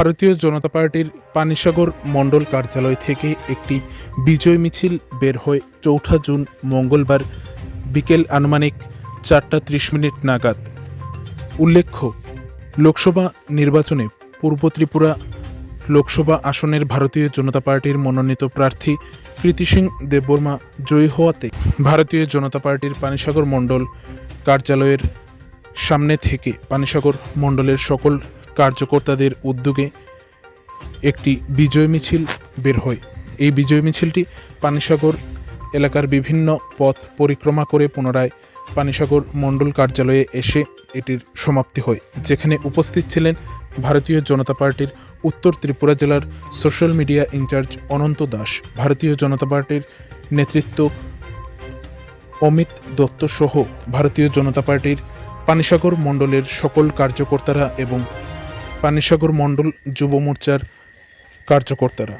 ভারতীয় জনতা পার্টির পানিসাগর মণ্ডল কার্যালয় থেকে একটি বিজয় মিছিল বের হয় চৌঠা জুন মঙ্গলবার বিকেল আনুমানিক চারটা ত্রিশ মিনিট নাগাদ। উল্লেখ্য, লোকসভা নির্বাচনে পূর্ব ত্রিপুরা লোকসভা আসনের ভারতীয় জনতা পার্টির মনোনীত প্রার্থী কৃতি সিং দেববর্মা জয়ী হওয়াতে ভারতীয় জনতা পার্টির পানিসাগর মণ্ডল কার্যালয়ের সামনে থেকে পানিসাগর মণ্ডলের সকল কার্যকর্তাদের উদ্যোগে একটি বিজয় মিছিল বের হয়। এই বিজয় মিছিলটি পানিসাগর এলাকার বিভিন্ন পথ পরিক্রমা করে পুনরায় পানিসাগর মণ্ডল কার্যালয়ে এসে এটির সমাপ্তি হয়, যেখানে উপস্থিত ছিলেন ভারতীয় জনতা পার্টির উত্তর ত্রিপুরা জেলার social media incharge Ananta Das, ভারতীয় জনতা পার্টির নেতৃত্ব অমিত দত্ত সহ ভারতীয় জনতা পার্টির পানিসাগর মণ্ডলের সকল কার্যকর্তারা এবং পানিসাগর মণ্ডল যুব মোর্চার কার্যকর্তারা।